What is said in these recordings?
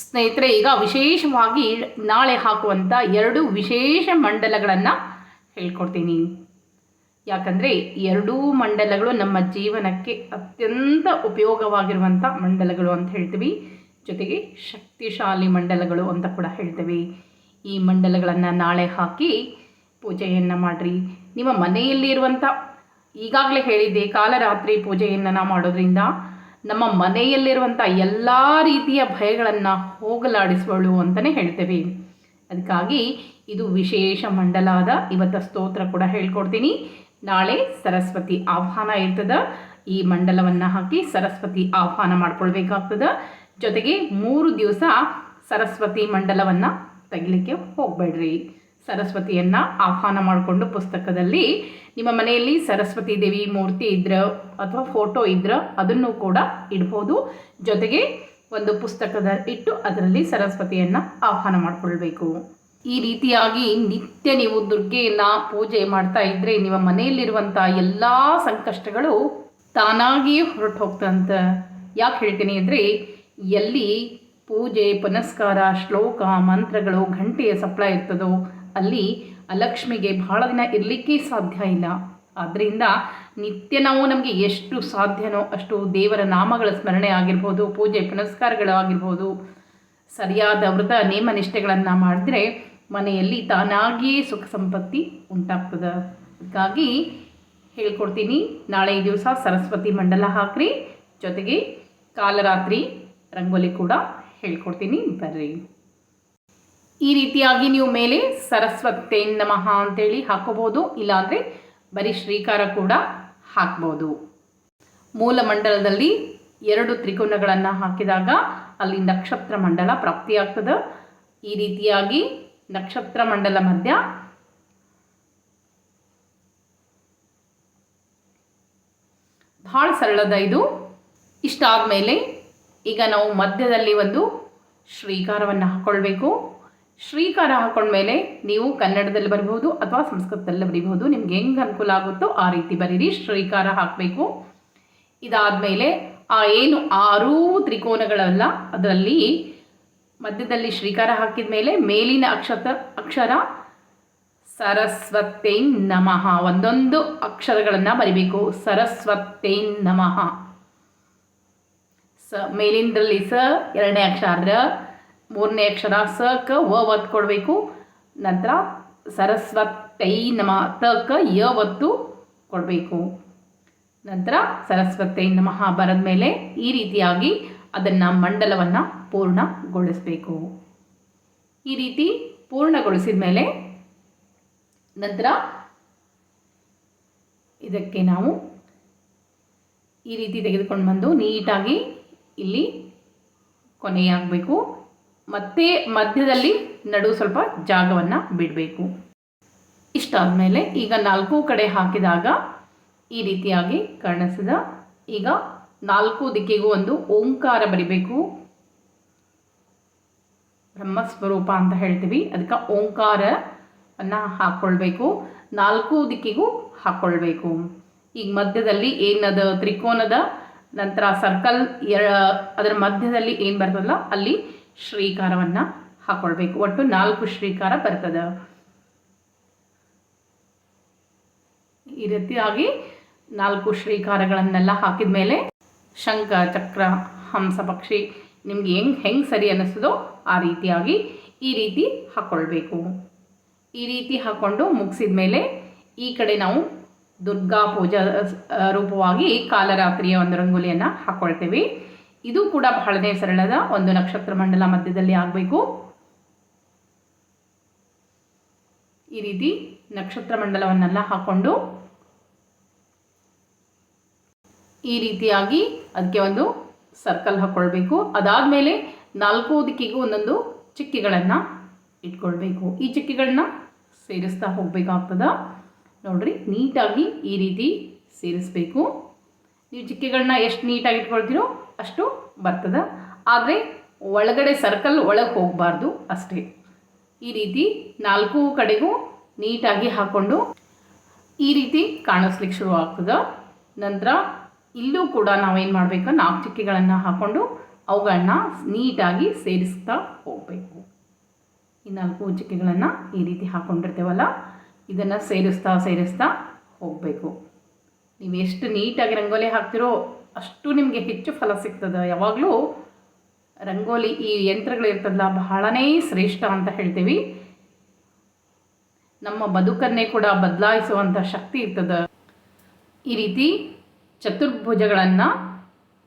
ಸ್ನೇಹಿತರೆ, ಈಗ ವಿಶೇಷವಾಗಿ ನಾಳೆ ಹಾಕುವಂಥ ಎರಡು ವಿಶೇಷ ಮಂಡಲಗಳನ್ನು ಹೇಳ್ಕೊಡ್ತೀನಿ. ಯಾಕಂದರೆ ಎರಡೂ ಮಂಡಲಗಳು ನಮ್ಮ ಜೀವನಕ್ಕೆ ಅತ್ಯಂತ ಉಪಯೋಗವಾಗಿರುವಂಥ ಮಂಡಲಗಳು ಅಂತ ಹೇಳ್ತೀವಿ. ಜೊತೆಗೆ ಶಕ್ತಿಶಾಲಿ ಮಂಡಲಗಳು ಅಂತ ಕೂಡ ಹೇಳ್ತೀವಿ. ಈ ಮಂಡಲಗಳನ್ನು ನಾಳೆ ಹಾಕಿ ಪೂಜೆಯನ್ನು ಮಾಡಿರಿ. ನಿಮ್ಮ ಮನೆಯಲ್ಲಿರುವಂಥ ಈಗಾಗಲೇ ಹೇಳಿದ್ದೆ, ಕಾಲರಾತ್ರಿ ಪೂಜೆಯನ್ನು ನಾವು ಮಾಡೋದ್ರಿಂದ ನಮ್ಮ ಮನೆಯಲ್ಲಿರುವಂಥ ಎಲ್ಲ ರೀತಿಯ ಭಯಗಳನ್ನು ಹೋಗಲಾಡಿಸುವಳು ಅಂತಲೇ ಹೇಳ್ತೇವೆ. ಅದಕ್ಕಾಗಿ ಇದು ವಿಶೇಷ ಮಂಡಲಾದ ಇವತ್ತ ಸ್ತೋತ್ರ ಕೂಡ ಹೇಳ್ಕೊಡ್ತೀನಿ. ನಾಳೆ ಸರಸ್ವತಿ ಆಹ್ವಾನ ಇರ್ತದೆ. ಈ ಮಂಡಲವನ್ನು ಹಾಕಿ ಸರಸ್ವತಿ ಆಹ್ವಾನ ಮಾಡ್ಕೊಳ್ಬೇಕಾಗ್ತದೆ. ಜೊತೆಗೆ ಮೂರು ದಿವಸ ಸರಸ್ವತಿ ಮಂಡಲವನ್ನು ತೆಗಿಲಿಕ್ಕೆ ಹೋಗಬೇಡ್ರಿ. ಸರಸ್ವತಿಯನ್ನು ಆಹ್ವಾನ ಮಾಡಿಕೊಂಡು ಪುಸ್ತಕದಲ್ಲಿ ನಿಮ್ಮ ಮನೆಯಲ್ಲಿ ಸರಸ್ವತಿ ದೇವಿ ಮೂರ್ತಿ ಇದ್ರೆ ಅಥವಾ ಫೋಟೋ ಇದ್ರೆ ಅದನ್ನು ಕೂಡ ಇಡ್ಬೋದು. ಜೊತೆಗೆ ಒಂದು ಪುಸ್ತಕದ ಇಟ್ಟು ಅದರಲ್ಲಿ ಸರಸ್ವತಿಯನ್ನು ಆಹ್ವಾನ ಮಾಡಿಕೊಳ್ಬೇಕು. ಈ ರೀತಿಯಾಗಿ ನಿತ್ಯ ನೀವು ದುರ್ಗೆಯನ್ನ ಪೂಜೆ ಮಾಡ್ತಾ ಇದ್ದರೆ ನಿಮ್ಮ ಮನೆಯಲ್ಲಿರುವಂಥ ಎಲ್ಲ ಸಂಕಷ್ಟಗಳು ತಾನಾಗಿಯೇ ಹೊರಟು ಹೋಗ್ತಂತ. ಯಾಕೆ ಹೇಳ್ತೀನಿ ಅಂದರೆ ಎಲ್ಲಿ ಪೂಜೆ, ಪುನಸ್ಕಾರ, ಶ್ಲೋಕ, ಮಂತ್ರಗಳು, ಘಂಟೆಯ ಸಪ್ಲೈ ಇರ್ತದೋ ಅಲ್ಲಿ ಅಲಕ್ಷ್ಮಿಗೆ ಬಹಳ ದಿನ ಇರಲಿಕ್ಕೆ ಸಾಧ್ಯ ಇಲ್ಲ. ಆದ್ದರಿಂದ ನಿತ್ಯ ನಾವು ನಮಗೆ ಎಷ್ಟು ಸಾಧ್ಯನೋ ಅಷ್ಟು ದೇವರ ನಾಮಗಳ ಸ್ಮರಣೆ ಆಗಿರ್ಬೋದು, ಪೂಜೆ ಪುನಸ್ಕಾರಗಳಾಗಿರ್ಬೋದು ಸರಿಯಾದ ವ್ರತ ನೇಮ ನಿಷ್ಠೆಗಳನ್ನು ಮಾಡಿದ್ರೆ ಮನೆಯಲ್ಲಿ ತಾನಾಗಿಯೇ ಸುಖ ಸಂಪತ್ತಿ ಉಂಟಾಗ್ತದೆ. ಅದಕ್ಕಾಗಿ ಹೇಳ್ಕೊಡ್ತೀನಿ, ನಾಳೆ ದಿವಸ ಸರಸ್ವತಿ ಮಂಡಲ ಹಾಕ್ರಿ. ಜೊತೆಗೆ ಕಾಲರಾತ್ರಿ ರಂಗೋಲಿ ಕೂಡ ಹೇಳ್ಕೊಡ್ತೀನಿ, ಬರ್ರಿ. ಈ ರೀತಿಯಾಗಿ ನೀವು ಮೇಲೆ ಸರಸ್ವತೆ ನಮಃ ಅಂತೇಳಿ ಹಾಕೋಬೋದು, ಇಲ್ಲಾಂದರೆ ಬರೀ ಶ್ರೀಕಾರ ಕೂಡ ಹಾಕ್ಬೋದು. ಮೂಲ ಮಂಡಲದಲ್ಲಿ ಎರಡು ತ್ರಿಕೋನಗಳನ್ನು ಹಾಕಿದಾಗ ಅಲ್ಲಿ ನಕ್ಷತ್ರ ಮಂಡಲ ಪ್ರಾಪ್ತಿಯಾಗ್ತದೆ. ಈ ರೀತಿಯಾಗಿ ನಕ್ಷತ್ರ ಮಂಡಲ ಮಧ್ಯ ಭಾಳ ಸರಳದ ಇದು. ಇಷ್ಟಾದ ಮೇಲೆ ಈಗ ನಾವು ಮಧ್ಯದಲ್ಲಿ ಒಂದು ಶ್ರೀಕಾರವನ್ನು ಹಾಕ್ಕೊಳ್ಬೇಕು ಶ್ರೀಕಾರ ಹಾಕೊಂಡ್ಮೇಲೆ ನೀವು ಕನ್ನಡದಲ್ಲಿ ಬರಿಬಹುದು ಅಥವಾ ಸಂಸ್ಕೃತದಲ್ಲಿ ಬರಿಬಹುದು. ನಿಮ್ಗೆ ಹೆಂಗೆ ಅನುಕೂಲ ಆಗುತ್ತೋ ಆ ರೀತಿ ಬರೀರಿ, ಶ್ರೀಕಾರ ಹಾಕಬೇಕು. ಇದಾದಮೇಲೆ ಆ ಏನು ಆರೂ ತ್ರಿಕೋನಗಳಲ್ಲ, ಅದರಲ್ಲಿ ಮಧ್ಯದಲ್ಲಿ ಶ್ರೀಕಾರ ಹಾಕಿದ ಮೇಲೆ ಮೇಲಿನ ಅಕ್ಷತ, ಅಕ್ಷರ ಸರಸ್ವತೈ ನಮಃ. ಒಂದೊಂದು ಅಕ್ಷರಗಳನ್ನು ಬರಿಬೇಕು. ಸರಸ್ವತೈ ನಮಃ. ಸ ಮೇಲಿಂದ್ರಲ್ಲಿ ಸ, ಎರಡನೇ ಅಕ್ಷರ ಮೂರನೇ ಅಕ್ಷರ ಸ, ಕ, ವ ಒತ್ತು ಕೊಡಬೇಕು. ನಂತರ ಸರಸ್ವತೈ ನಮ, ತ, ಕ, ಯ ಒತ್ತು ಕೊಡಬೇಕು. ನಂತರ ಸರಸ್ವತೈ ನಮಃ ಬರೆದ ಮೇಲೆ ಈ ರೀತಿಯಾಗಿ ಅದನ್ನು ಮಂಡಲವನ್ನು ಪೂರ್ಣಗೊಳಿಸಬೇಕು. ಈ ರೀತಿ ಪೂರ್ಣಗೊಳಿಸಿದ ಮೇಲೆ ನಂತರ ಇದಕ್ಕೆ ನಾವು ಈ ರೀತಿ ತೆಗೆದುಕೊಂಡು ಬಂದು ನೀಟಾಗಿ ಇಲ್ಲಿ ಕೊನೆಯಾಗಬೇಕು. ಮತ್ತೆ ಮಧ್ಯದಲ್ಲಿ ನಡು ಸ್ವಲ್ಪ ಜಾಗವನ್ನು ಬಿಡಬೇಕು. ಇಷ್ಟಾದ ಮೇಲೆ ಈಗ ನಾಲ್ಕು ಕಡೆ ಹಾಕಿದಾಗ ಈ ರೀತಿಯಾಗಿ ಕಾಣಿಸಿದ ಈಗ ನಾಲ್ಕು ದಿಕ್ಕಿಗೂ ಒಂದು ಓಂಕಾರ ಬರಿಬೇಕು. ಬ್ರಹ್ಮಸ್ವರೂಪ ಅಂತ ಹೇಳ್ತೀವಿ. ಅದಕ್ಕೆ ಓಂಕಾರವನ್ನು ಹಾಕ್ಕೊಳ್ಬೇಕು ನಾಲ್ಕು ದಿಕ್ಕಿಗೂ ಹಾಕ್ಕೊಳ್ಬೇಕು ಈಗ ಮಧ್ಯದಲ್ಲಿ ಏನದ? ತ್ರಿಕೋನದ ನಂತರ ಸರ್ಕಲ್ ಎರ ಅದರ ಮಧ್ಯದಲ್ಲಿ ಏನು ಬರ್ತದಲ್ಲ, ಅಲ್ಲಿ ಶ್ರೀಕಾರವನ್ನು ಹಾಕ್ಕೊಳ್ಬೇಕು ಒಟ್ಟು ನಾಲ್ಕು ಶ್ರೀಕಾರ ಬರ್ತದೆ. ಈ ರೀತಿಯಾಗಿ ನಾಲ್ಕು ಶ್ರೀಕಾರಗಳನ್ನೆಲ್ಲ ಹಾಕಿದ ಮೇಲೆ ಶಂಖ, ಚಕ್ರ, ಹಂಸ, ಪಕ್ಷಿ ನಿಮ್ಗೆ ಹೆಂಗ್ ಹೆಂಗ್ ಸರಿ ಅನ್ನಿಸ್ತದೋ ಆ ರೀತಿಯಾಗಿ ಈ ರೀತಿ ಹಾಕ್ಕೊಳ್ಬೇಕು ಈ ರೀತಿ ಹಾಕ್ಕೊಂಡು ಮುಗಿಸಿದ ಮೇಲೆ ಈ ಕಡೆ ನಾವು ದುರ್ಗಾ ಪೂಜಾ ರೂಪವಾಗಿ ಕಾಲರಾತ್ರಿಯ ಒಂದು ರಂಗೋಲಿಯನ್ನು ಹಾಕ್ಕೊಳ್ತೇವೆ ಇದು ಕೂಡ ಬಹಳನೇ ಸರಳದ ಒಂದು ನಕ್ಷತ್ರ ಮಂಡಲ ಮಧ್ಯದಲ್ಲಿ ಆಗಬೇಕು. ಈ ರೀತಿ ನಕ್ಷತ್ರ ಮಂಡಲವನ್ನೆಲ್ಲ ಹಾಕ್ಕೊಂಡು ಈ ರೀತಿಯಾಗಿ ಅದಕ್ಕೆ ಒಂದು ಸರ್ಕಲ್ ಹಾಕ್ಕೊಳ್ಬೇಕು ಅದಾದಮೇಲೆ ನಾಲ್ಕು ದಿಕ್ಕಿಗೂ ಒಂದೊಂದು ಚಿಕ್ಕಿಗಳನ್ನು ಇಟ್ಕೊಳ್ಬೇಕು. ಈ ಚಿಕ್ಕಿಗಳನ್ನ ಸೇರಿಸ್ತಾ ಹೋಗಬೇಕಾಗ್ತದ. ನೋಡ್ರಿ, ನೀಟಾಗಿ ಈ ರೀತಿ ಸೇರಿಸ್ಬೇಕು. ನೀವು ಚಿಕ್ಕಿಗಳನ್ನ ಎಷ್ಟು ನೀಟಾಗಿ ಇಟ್ಕೊಳ್ತೀರೋ ಅಷ್ಟು ಬರ್ತದೆ. ಆದರೆ ಒಳಗಡೆ ಸರ್ಕಲ್ ಒಳಗೆ ಹೋಗಬಾರ್ದು ಅಷ್ಟೇ. ಈ ರೀತಿ ನಾಲ್ಕು ಕಡೆಗೂ ನೀಟಾಗಿ ಹಾಕ್ಕೊಂಡು ಈ ರೀತಿ ಕಾಣಿಸ್ಲಿಕ್ಕೆ ಶುರು ಆಗ್ತದೆ. ನಂತರ ಇಲ್ಲೂ ಕೂಡ ನಾವೇನು ಮಾಡಬೇಕು? ನಾಲ್ಕು ಚಿಕ್ಕಿಗಳನ್ನು ಹಾಕ್ಕೊಂಡು ಅವುಗಳನ್ನ ನೀಟಾಗಿ ಸೇರಿಸ್ತಾ ಹೋಗಬೇಕು. ಈ ನಾಲ್ಕು ಚಿಕ್ಕೆಗಳನ್ನು ಈ ರೀತಿ ಹಾಕ್ಕೊಂಡಿರ್ತೇವಲ್ಲ ಇದನ್ನು ಸೇರಿಸ್ತಾ ಸೇರಿಸ್ತಾ ಹೋಗಬೇಕು. ನೀವು ಎಷ್ಟು ನೀಟಾಗಿ ರಂಗೋಲಿ ಹಾಕ್ತಿರೋ ಅಷ್ಟು ನಿಮಗೆ ಹೆಚ್ಚು ಫಲ ಸಿಗ್ತದೆ. ಯಾವಾಗಲೂ ರಂಗೋಲಿ ಈ ಯಂತ್ರಗಳಿರ್ತದಲ್ಲ ಬಹಳನೇ ಶ್ರೇಷ್ಠ ಅಂತ ಹೇಳ್ತೀವಿ. ನಮ್ಮ ಬದುಕನ್ನೇ ಕೂಡ ಬದಲಾಯಿಸುವಂಥ ಶಕ್ತಿ ಇರ್ತದೆ. ಈ ರೀತಿ ಚತುರ್ಭುಜಗಳನ್ನು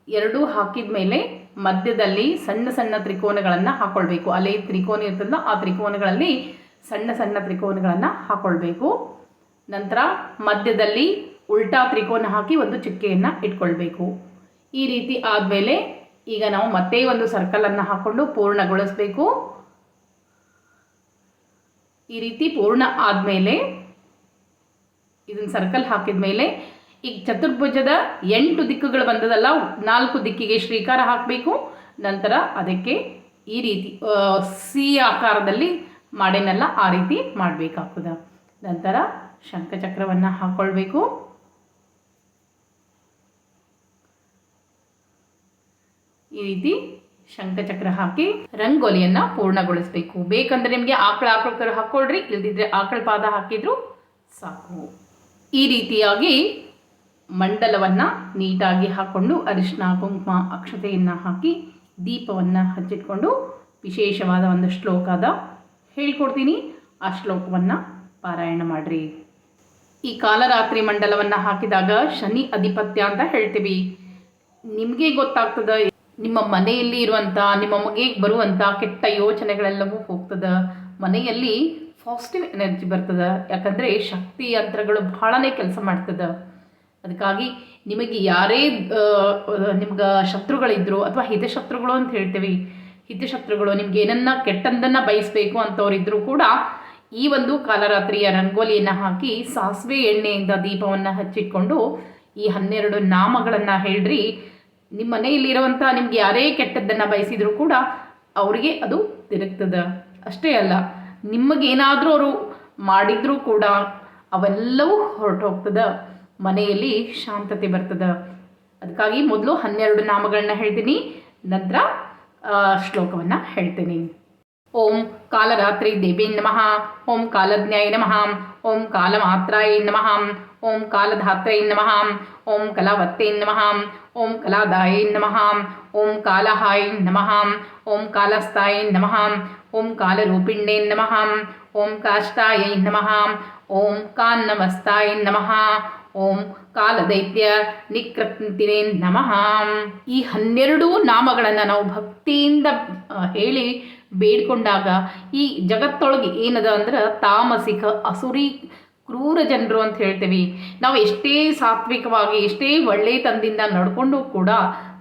ಎರಡೂ ಹಾಕಿದ ಮೇಲೆ ಮಧ್ಯದಲ್ಲಿ ಸಣ್ಣ ಸಣ್ಣ ತ್ರಿಕೋನಗಳನ್ನು ಹಾಕ್ಕೊಳ್ಬೇಕು ಅಲ್ಲಿ ತ್ರಿಕೋನ ಇರ್ತದಲ್ಲ, ಆ ತ್ರಿಕೋನಗಳಲ್ಲಿ ಸಣ್ಣ ಸಣ್ಣ ತ್ರಿಕೋನಗಳನ್ನು ಹಾಕ್ಕೊಳ್ಬೇಕು ನಂತರ ಮಧ್ಯದಲ್ಲಿ ಉಲ್ಟಾ ತ್ರಿಕೋನ ಹಾಕಿ ಒಂದು ಚುಕ್ಕೆಯನ್ನು ಇಟ್ಕೊಳ್ಬೇಕು. ಈ ರೀತಿ ಆದಮೇಲೆ ಈಗ ನಾವು ಮತ್ತೆ ಒಂದು ಸರ್ಕಲನ್ನು ಹಾಕ್ಕೊಂಡು ಪೂರ್ಣಗೊಳಿಸಬೇಕು. ಈ ರೀತಿ ಪೂರ್ಣ ಆದಮೇಲೆ ಇದನ್ನು ಸರ್ಕಲ್ ಹಾಕಿದ ಮೇಲೆ ಈಗ ಚತುರ್ಭುಜದ ಎಂಟು ದಿಕ್ಕುಗಳು ಬಂದದಲ್ಲ, ನಾಲ್ಕು ದಿಕ್ಕಿಗೆ ಶ್ರೀಕಾರ ಹಾಕಬೇಕು. ನಂತರ ಅದಕ್ಕೆ ಈ ರೀತಿ ಸಿ ಆಕಾರದಲ್ಲಿ ಮಾಡೇನಲ್ಲ, ಆ ರೀತಿ ಮಾಡಬೇಕಾಗ್ತದೆ. ನಂತರ ಶಂಖಚಕ್ರವನ್ನು ಹಾಕ್ಕೊಳ್ಬೇಕು ಈ ರೀತಿ ಶಂಖಚಕ್ರ ಹಾಕಿ ರಂಗೋಲಿಯನ್ನು ಪೂರ್ಣಗೊಳಿಸಬೇಕು. ಬೇಕಂದ್ರೆ ನಿಮಗೆ ಆಕಳ ಆಕಳ ಕರು ಹಾಕ್ಕೊಳ್ರಿ ಇಲ್ದಿದ್ರೆ ಆಕಳ ಪಾದ ಹಾಕಿದ್ರು ಸಾಕು. ಈ ರೀತಿಯಾಗಿ ಮಂಡಲವನ್ನು ನೀಟಾಗಿ ಹಾಕ್ಕೊಂಡು ಅರಿಶಿನ ಕುಂಕುಮ, ಅಕ್ಷತೆಯನ್ನು ಹಾಕಿ ದೀಪವನ್ನು ಹಚ್ಚಿಟ್ಕೊಂಡು ವಿಶೇಷವಾದ ಒಂದು ಶ್ಲೋಕದ ಹೇಳ್ಕೊಡ್ತೀನಿ. ಆ ಶ್ಲೋಕವನ್ನು ಪಾರಾಯಣ ಮಾಡಿರಿ. ಈ ಕಾಲರಾತ್ರಿ ಮಂಡಲವನ್ನು ಹಾಕಿದಾಗ ಶನಿ ಅಧಿಪತ್ಯ ಅಂತ ಹೇಳ್ತೀವಿ. ನಿಮಗೆ ಗೊತ್ತಾಗ್ತದ ನಿಮ್ಮ ಮನೆಯಲ್ಲಿ ಇರುವಂಥ ನಿಮ್ಮ ಮಗೆಗೆ ಬರುವಂಥ ಕೆಟ್ಟ ಯೋಚನೆಗಳೆಲ್ಲವೂ ಹೋಗ್ತದೆ. ಮನೆಯಲ್ಲಿ ಪಾಸಿಟಿವ್ ಎನರ್ಜಿ ಬರ್ತದೆ. ಯಾಕಂದರೆ ಶಕ್ತಿ ಯಂತ್ರಗಳು ಬಹಳನೇ ಕೆಲಸ ಮಾಡ್ತದೆ. ಅದಕ್ಕಾಗಿ ನಿಮಗೆ ಯಾರೇ ನಿಮ್ಗೆ ಶತ್ರುಗಳಿದ್ರು ಅಥವಾ ಹಿತಶತ್ರುಗಳು ಅಂತ ಹೇಳ್ತೀವಿ, ಹಿತಶತ್ರುಗಳು ನಿಮ್ಗೆ ಏನನ್ನ ಕೆಟ್ಟದ್ದನ್ನು ಬಯಸಬೇಕು ಅಂತವ್ರಿದ್ರು ಕೂಡ ಈ ಒಂದು ಕಾಲರಾತ್ರಿಯ ರಂಗೋಲಿಯನ್ನು ಹಾಕಿ ಸಾಸಿವೆ ಎಣ್ಣೆಯಿಂದ ದೀಪವನ್ನು ಹಚ್ಚಿಟ್ಕೊಂಡು ಈ ಹನ್ನೆರಡು ನಾಮಗಳನ್ನು ಹೇಳ್ರಿ. ನಿಮ್ಮ ಮನೆಯಲ್ಲಿರುವಂಥ ನಿಮ್ಗೆ ಯಾರೇ ಕೆಟ್ಟದ್ದನ್ನು ಬಯಸಿದ್ರು ಕೂಡ ಅವರಿಗೆ ಅದು ತಿರುಗ್ತದೆ. ಅಷ್ಟೇ ಅಲ್ಲ, ನಿಮಗೇನಾದರೂ ಅವರು ಮಾಡಿದರೂ ಕೂಡ ಅವೆಲ್ಲವೂ ಹೊರಟೋಗ್ತದೆ. ಮನೆಯಲ್ಲಿ ಶಾಂತತೆ ಬರ್ತದೆ. ಅದಕ್ಕಾಗಿ ಮೊದಲು ಹನ್ನೆರಡು ನಾಮಗಳನ್ನ ಹೇಳ್ತೀನಿ, ನಂತರ ಶ್ಲೋಕವನ್ನು ಹೇಳ್ತೀನಿ. ಓಂ ಕಾಲರಾತ್ರಿ ದೇವೇ ನಮಃ, ಓಂ ಕಾಲಜ್ಞಾಯ ನಮಃ, ಓಂ ಕಾಲಮಾತ್ರಾಯ ನಮಃ, ಓಂ ಕಾಲಧಾತ್ರೈ ನಮಃ ಓಂ ಕಲಾವತ್ತೇ ನಮಃ, ಓಂ ಕಲಾದಾಯ ನಮಃ, ಓಂ ಕಾಲಹಾಯ ನಮಃ, ಓಂ ಕಾಲಸ್ಥಾಯ ನಮಃ, ಓಂ ಕಾಲರೂಪಿಣ್ಯೈ ನಮಃ, ಓಂ ಕಾಷ್ಟಾಯ ನಮಃ, ಓಂ ಕಾನ್ನಮಸ್ತಾಯ ನಮಃ, ಓಂ ಕಾಲದೈತ್ಯ ನಿಕೃತಿನೇ ನಮಃ. ಈ ಹನ್ನೆರಡು ನಾಮಗಳನ್ನು ನಾವು ಭಕ್ತಿಯಿಂದ ಹೇಳಿ ಬೇಡ್ಕೊಂಡಾಗ ಈ ಜಗತ್ತೊಳಗೆ ಏನದ ಅಂದ್ರೆ ತಾಮಸಿಕ, ಅಸುರಿ ಕ್ರೂರ ಜನರು ಅಂತ ಹೇಳ್ತೀವಿ. ನಾವು ಎಷ್ಟೇ ಸಾತ್ವಿಕವಾಗಿ, ಎಷ್ಟೇ ಒಳ್ಳೆಯತನದಿಂದ ನಡ್ಕೊಂಡು ಕೂಡ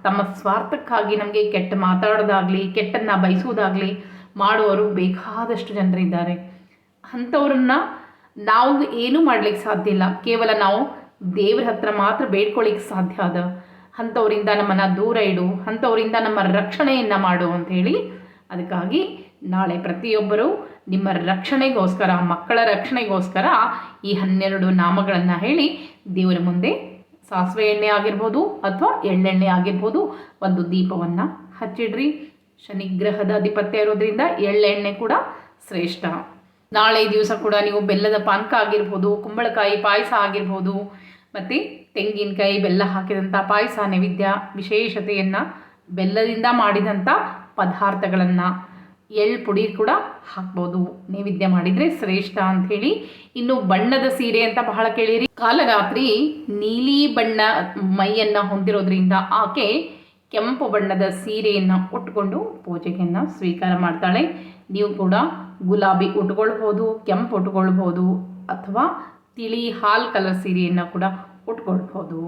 ತಮ್ಮ ಸ್ವಾರ್ಥಕ್ಕಾಗಿ ನಮಗೆ ಕೆಟ್ಟ ಮಾತಾಡೋದಾಗಲಿ, ಕೆಟ್ಟನ್ನು ಬಯಸುವುದಾಗಲಿ ಮಾಡುವವರು ಬೇಕಾದಷ್ಟು ಜನರಿದ್ದಾರೆ ಅಂಥವ್ರನ್ನ ನಾವು ಏನೂ ಮಾಡ್ಲಿಕ್ಕೆ ಸಾಧ್ಯ ಇಲ್ಲ. ಕೇವಲ ನಾವು ದೇವ್ರ ಹತ್ರ ಮಾತ್ರ ಬೇಡ್ಕೊಳ್ಳಿಕ್ಕೆ ಸಾಧ್ಯ ಅದ. ಅಂಥವರಿಂದ ನಮ್ಮನ್ನು ದೂರ ಇಡು, ಅಂಥವರಿಂದ ನಮ್ಮ ರಕ್ಷಣೆಯನ್ನು ಮಾಡು ಅಂಥೇಳಿ ಅದಕ್ಕಾಗಿ ನಾಳೆ ಪ್ರತಿಯೊಬ್ಬರು ನಿಮ್ಮ ರಕ್ಷಣೆಗೋಸ್ಕರ, ಮಕ್ಕಳ ರಕ್ಷಣೆಗೋಸ್ಕರ ಈ ಹನ್ನೆರಡು ನಾಮಗಳನ್ನು ಹೇಳಿ ದೇವರ ಮುಂದೆ ಸಾಸಿವೆ ಎಣ್ಣೆ ಆಗಿರ್ಬೋದು ಅಥವಾ ಎಳ್ಳೆಣ್ಣೆ ಆಗಿರ್ಬೋದು ಒಂದು ದೀಪವನ್ನು ಹಚ್ಚಿಡ್ರಿ. ಶನಿಗ್ರಹದ ಅಧಿಪತ್ಯ ಇರೋದ್ರಿಂದ ಎಳ್ಳೆಣ್ಣೆ ಕೂಡ ಶ್ರೇಷ್ಠ. ನಾಳೆ ದಿವಸ ಕೂಡ ನೀವು ಬೆಲ್ಲದ ಪಾನಕ ಆಗಿರ್ಬೋದು, ಕುಂಬಳಕಾಯಿ ಪಾಯಸ ಆಗಿರ್ಬೋದು, ಮತ್ತು ತೆಂಗಿನಕಾಯಿ ಬೆಲ್ಲ ಹಾಕಿದಂಥ ಪಾಯಸ, ನೈವೇದ್ಯ ವಿಶೇಷತೆಯನ್ನು ಬೆಲ್ಲದಿಂದ ಮಾಡಿದಂಥ ಪದಾರ್ಥಗಳನ್ನು ಎಳ್ಳು ಪುಡಿ ಕೂಡ ಹಾಕ್ಬೋದು. ನೈವೇದ್ಯ ಮಾಡಿದರೆ ಶ್ರೇಷ್ಠ ಅಂತ ಹೇಳಿ ಇನ್ನು ಬಣ್ಣದ ಸೀರೆ ಅಂತ ಬಹಳ ಕೇಳಿರಿ. ಕಾಲರಾತ್ರಿ ನೀಲಿ ಬಣ್ಣ ಮೈಯನ್ನು ಹೊಂದಿರೋದ್ರಿಂದ ಆಕೆ ಕೆಂಪು ಬಣ್ಣದ ಸೀರೆಯನ್ನು ಉಟ್ಕೊಂಡು ಪೂಜೆಯನ್ನು ಸ್ವೀಕಾರ ಮಾಡ್ತಾಳೆ. ನೀವು ಕೂಡ ಗುಲಾಬಿ ಉಟ್ಕೊಳ್ಬೋದು, ಕೆಂಪು ಉಟ್ಕೊಳ್ಬೋದು ಅಥವಾ ತಿಳಿ ಹಾಲ್ ಕಲರ್ ಸೀರೆಯನ್ನು ಕೂಡ ಉಟ್ಕೊಳ್ಬೋದು.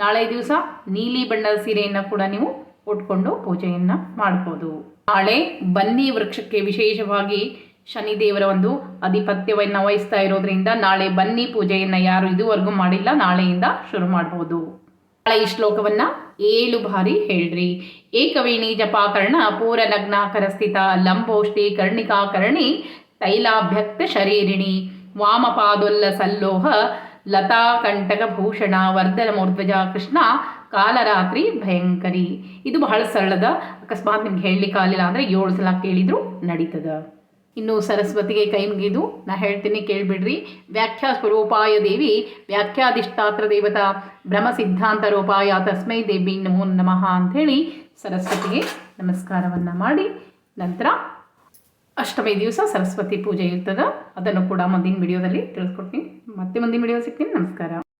ನಾಳೆ ದಿವಸ ನೀಲಿ ಬಣ್ಣದ ಸೀರೆಯನ್ನು ಕೂಡ ನೀವು ಉಟ್ಕೊಂಡು ಪೂಜೆಯನ್ನು ಮಾಡ್ಬೋದು. ನಾಳೆ ಬನ್ನಿ ವೃಕ್ಷಕ್ಕೆ ವಿಶೇಷವಾಗಿ ಶನಿದೇವರ ಒಂದು ಅಧಿಪತ್ಯವನ್ನು ವಹಿಸ್ತಾ ಇರೋದ್ರಿಂದ ನಾಳೆ ಬನ್ನಿ ಪೂಜೆಯನ್ನು ಯಾರು ಇದುವರೆಗೂ ಮಾಡಿಲ್ಲ, ನಾಳೆಯಿಂದ ಶುರು ಮಾಡ್ಬೋದು. ನಾಳೆ ಈ ಶ್ಲೋಕವನ್ನ ಏಳು ಬಾರಿ ಹೇಳ್ರಿ. ಏಕವೇಣಿ ಜಪಾಕರ್ಣ ಪೂರ ಕರಸ್ಥಿತ ಲಂಬೋಷ್ಠಿ ಕರ್ಣಿಕಾ ಕರ್ಣಿಕಾಕರ್ಣಿ ತೈಲಾಭ್ಯಕ್ತ ಶರೀರಿಣಿ ವಾಮಪಾದೊಲ್ಲ ಸಲ್ಲೋಹ ಲತಾ ಕಂಟಕ ಭೂಷಣ ವರ್ಧನ ಮೂರ್ಧ್ವಜ ಕೃಷ್ಣ ಕಾಲರಾತ್ರಿ ಭಯಂಕರಿ. ಇದು ಬಹಳ ಸರಳದ, ಅಕಸ್ಮಾತ್ ನಿಮ್ಗೆ ಹೇಳಲಿಕ್ಕೆ ಆಗಲಿಲ್ಲ ಅಂದರೆ ಏಳು ಸಲ ಕೇಳಿದ್ರು ನಡೀತದ. ಇನ್ನು ಸರಸ್ವತಿಗೆ ಕೈ ಮುಗಿದು ನಾ ಹೇಳ್ತೀನಿ ಕೇಳಿಬಿಡ್ರಿ. ವ್ಯಾಖ್ಯಾ ಸ್ವರೂಪಾಯ ದೇವಿ, ವ್ಯಾಖ್ಯಾಧಿಷ್ಠಾತ್ರ ದೇವತಾ, ಬ್ರಹ್ಮ ಸಿದ್ಧಾಂತ ರೂಪಾಯ, ತಸ್ಮೈ ದೇವಿ ನಮೋ ನಮಃ ಅಂಥೇಳಿ ಸರಸ್ವತಿಗೆ ನಮಸ್ಕಾರವನ್ನು ಮಾಡಿ. ನಂತರ ಅಷ್ಟಮಿ ದಿವಸ ಸರಸ್ವತಿ ಪೂಜೆ ಇರ್ತದೆ. ಅದನ್ನು ಕೂಡ ಮುಂದಿನ ವಿಡಿಯೋದಲ್ಲಿ ತಿಳಿಸ್ಕೊಡ್ತೀನಿ. ಮತ್ತೆ ಮುಂದಿನ ವಿಡಿಯೋ ಸಿಗ್ತೀನಿ. ನಮಸ್ಕಾರ.